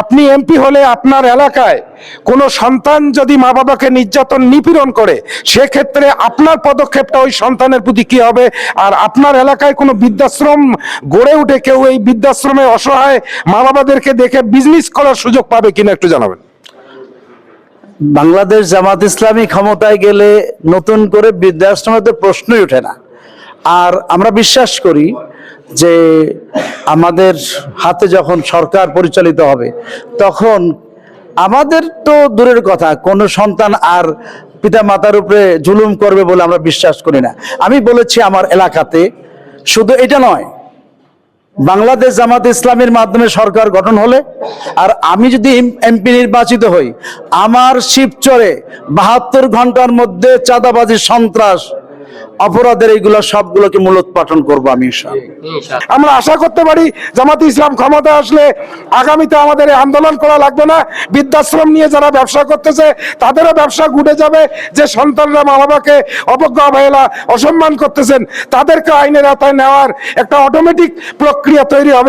আপনি এমপি হলে আপনার এলাকায় কোনো সন্তান যদি মা বাবাকে নির্যাতন নিপীড়ন করে, সেক্ষেত্রে আপনার পদক্ষেপটা ওই সন্তানের প্রতি কি হবে? আর আপনার এলাকায় কোনো বৃদ্ধাশ্রম গড়ে উঠে কেউ এই বৃদ্ধাশ্রমে অসহায় মা বাবাদেরকে দেখে বিজনেস করার সুযোগ পাবে কিনা একটু জানাবেন। বাংলাদেশ জামাত ইসলামী ক্ষমতায় গেলে নতুন করে বৃদ্ধাশ্রমের তো প্রশ্নই ওঠে না। আর আমরা বিশ্বাস করি যে আমাদের হাতে যখন সরকার পরিচালিত হবে, তখন আমাদের তো দূরের কথা, কোনো সন্তান আর পিতা মাতার উপরে জুলুম করবে বলে আমরা বিশ্বাস করি না। আমি বলেছি আমার এলাকাতে শুধু এটা নয়, বাংলাদেশ জামাত ইসলামের মাধ্যমে সরকার গঠন হলে, আর আমি যদি এমপি নির্বাচিত হই, আমার শিবচরে বাহাত্তর ঘণ্টার মধ্যে চাঁদাবাজি সন্ত্রাস অপরাধের এইগুলো সবগুলোকে মূলোৎপাটন করব আমি আমরা আশা করতে পারি জামাত ইসলাম ক্ষমতা আসলে আগামীতে আমাদের আন্দোলন করা লাগবে না। বৃদ্ধাশ্রম নিয়ে যারা ব্যবসা করতেছে তাদেরও ব্যবসা গুটে যাবে। যে সন্তানরা মা বাবাকে অবজ্ঞা অবহেলা অসম্মান করতেছেন তাদেরকে আইনের আওতায় নেওয়ার একটা অটোমেটিক প্রক্রিয়া তৈরি হবে।